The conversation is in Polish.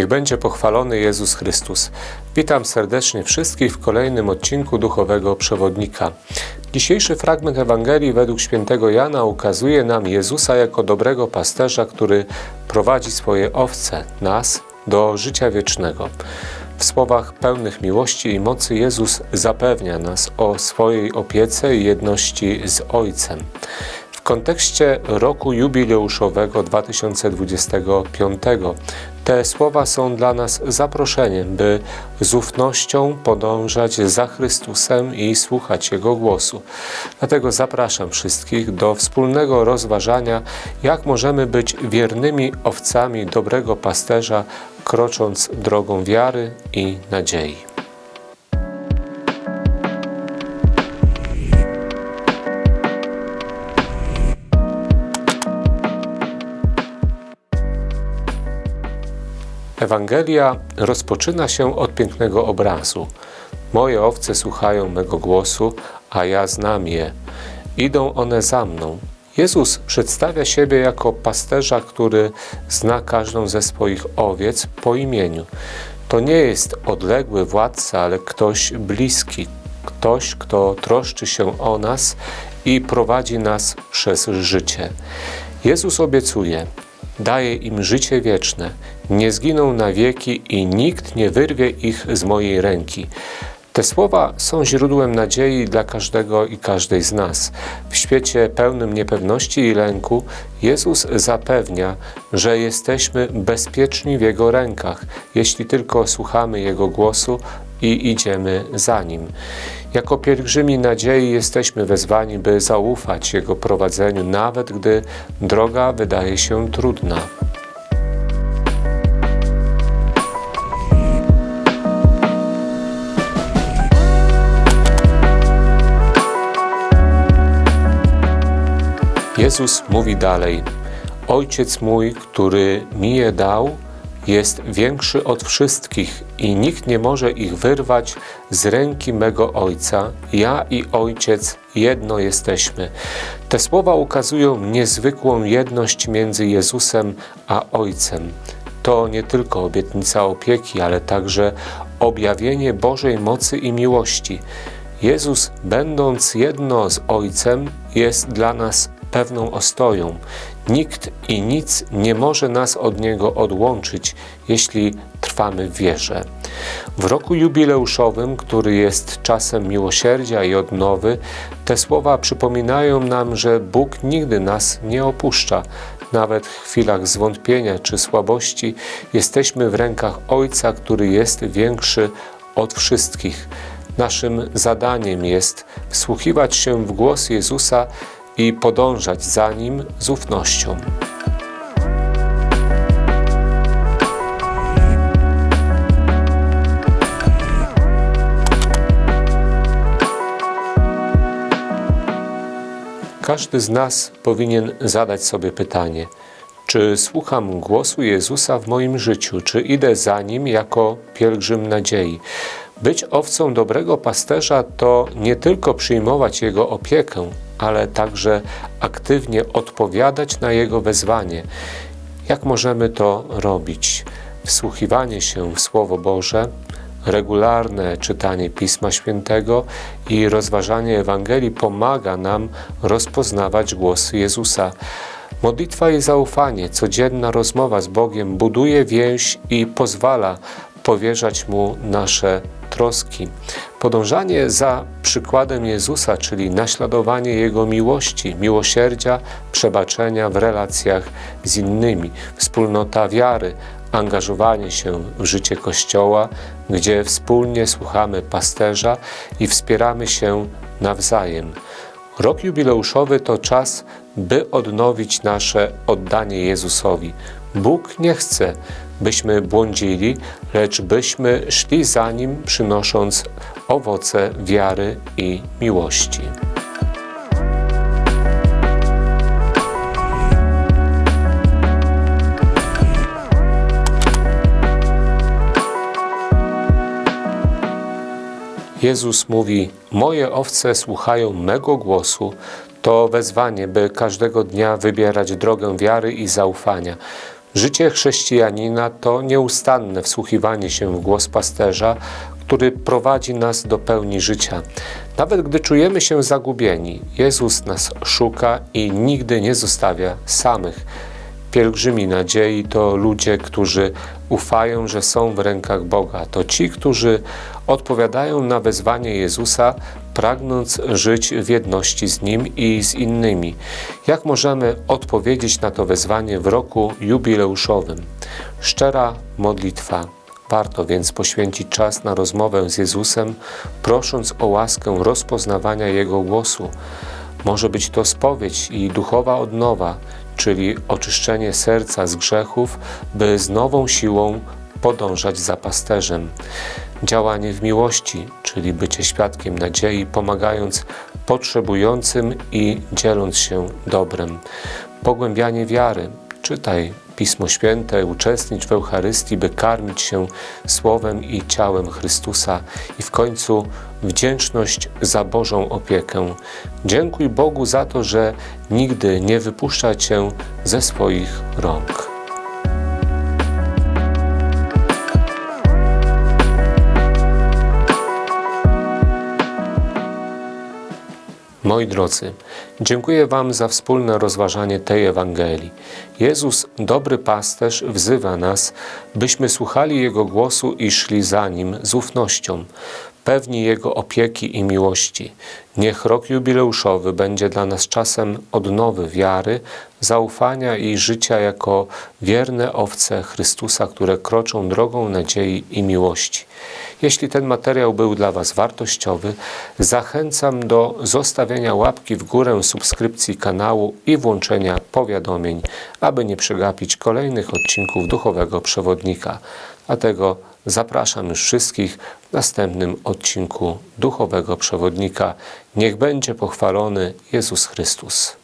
Niech będzie pochwalony Jezus Chrystus. Witam serdecznie wszystkich w kolejnym odcinku Duchowego Przewodnika. Dzisiejszy fragment Ewangelii według świętego Jana ukazuje nam Jezusa jako dobrego pasterza, który prowadzi swoje owce, nas, do życia wiecznego. W słowach pełnych miłości i mocy Jezus zapewnia nas o swojej opiece i jedności z Ojcem. Kontekście roku jubileuszowego 2025 te słowa są dla nas zaproszeniem, by z ufnością podążać za Chrystusem i słuchać Jego głosu. Dlatego zapraszam wszystkich do wspólnego rozważania, jak możemy być wiernymi owcami dobrego pasterza, krocząc drogą wiary i nadziei. Ewangelia rozpoczyna się od pięknego obrazu. Moje owce słuchają mego głosu, a ja znam je. Idą one za mną. Jezus przedstawia siebie jako pasterza, który zna każdą ze swoich owiec po imieniu. To nie jest odległy władca, ale ktoś bliski, ktoś, kto troszczy się o nas i prowadzi nas przez życie. Jezus obiecuje: daje im życie wieczne, nie zginą na wieki i nikt nie wyrwie ich z mojej ręki. Te słowa są źródłem nadziei dla każdego i każdej z nas. W świecie pełnym niepewności i lęku Jezus zapewnia, że jesteśmy bezpieczni w Jego rękach, jeśli tylko słuchamy Jego głosu i idziemy za Nim. Jako pielgrzymi nadziei jesteśmy wezwani, by zaufać Jego prowadzeniu, nawet gdy droga wydaje się trudna. Jezus mówi dalej: Ojciec mój, który mi je dał, jest większy od wszystkich i nikt nie może ich wyrwać z ręki mego Ojca. Ja i Ojciec jedno jesteśmy. Te słowa ukazują niezwykłą jedność między Jezusem a Ojcem. To nie tylko obietnica opieki, ale także objawienie Bożej mocy i miłości. Jezus, będąc jedno z Ojcem, jest dla nas pewną ostoją. Nikt i nic nie może nas od Niego odłączyć, jeśli trwamy w wierze. W roku jubileuszowym, który jest czasem miłosierdzia i odnowy, te słowa przypominają nam, że Bóg nigdy nas nie opuszcza. Nawet w chwilach zwątpienia czy słabości jesteśmy w rękach Ojca, który jest większy od wszystkich. Naszym zadaniem jest wsłuchiwać się w głos Jezusa i podążać za Nim z ufnością. Każdy z nas powinien zadać sobie pytanie, czy słucham głosu Jezusa w moim życiu, czy idę za Nim jako pielgrzym nadziei. Być owcą dobrego pasterza to nie tylko przyjmować Jego opiekę, ale także aktywnie odpowiadać na Jego wezwanie. Jak możemy to robić? Wsłuchiwanie się w Słowo Boże, regularne czytanie Pisma Świętego i rozważanie Ewangelii pomaga nam rozpoznawać głos Jezusa. Modlitwa i zaufanie, codzienna rozmowa z Bogiem buduje więź i pozwala powierzać Mu nasze troski. Podążanie za przykładem Jezusa, czyli naśladowanie Jego miłości, miłosierdzia, przebaczenia w relacjach z innymi, wspólnota wiary, angażowanie się w życie Kościoła, gdzie wspólnie słuchamy pasterza i wspieramy się nawzajem. Rok jubileuszowy to czas, by odnowić nasze oddanie Jezusowi. Bóg nie chce, byśmy błądzili, lecz byśmy szli za Nim, przynosząc owoce wiary i miłości. Jezus mówi: Moje owce słuchają mego głosu. To wezwanie, by każdego dnia wybierać drogę wiary i zaufania. Życie chrześcijanina to nieustanne wsłuchiwanie się w głos pasterza, który prowadzi nas do pełni życia. Nawet gdy czujemy się zagubieni, Jezus nas szuka i nigdy nie zostawia samych. Pielgrzymi nadziei to ludzie, którzy ufają, że są w rękach Boga. To ci, którzy odpowiadają na wezwanie Jezusa, pragnąc żyć w jedności z Nim i z innymi. Jak możemy odpowiedzieć na to wezwanie w roku jubileuszowym? Szczera modlitwa. Warto więc poświęcić czas na rozmowę z Jezusem, prosząc o łaskę rozpoznawania Jego głosu. Może być to spowiedź i duchowa odnowa, czyli oczyszczenie serca z grzechów, by z nową siłą podążać za pasterzem. Działanie w miłości, czyli bycie świadkiem nadziei, pomagając potrzebującym i dzieląc się dobrem. Pogłębianie wiary, czytaj Pismo Święte, uczestnicz w Eucharystii, by karmić się Słowem i ciałem Chrystusa i w końcu wdzięczność za Bożą opiekę. Dziękuj Bogu za to, że nigdy nie wypuszcza Cię ze swoich rąk. Moi drodzy, dziękuję Wam za wspólne rozważanie tej Ewangelii. Jezus, dobry pasterz, wzywa nas, byśmy słuchali Jego głosu i szli za Nim z ufnością, pewni Jego opieki i miłości. Niech rok jubileuszowy będzie dla nas czasem odnowy wiary, zaufania i życia jako wierne owce Chrystusa, które kroczą drogą nadziei i miłości. Jeśli ten materiał był dla Was wartościowy, zachęcam do zostawienia łapki w górę subskrypcji kanału i włączenia powiadomień, aby nie przegapić kolejnych odcinków Duchowego Przewodnika. Dlatego zapraszam już wszystkich w następnym odcinku Duchowego Przewodnika. Niech będzie pochwalony Jezus Chrystus.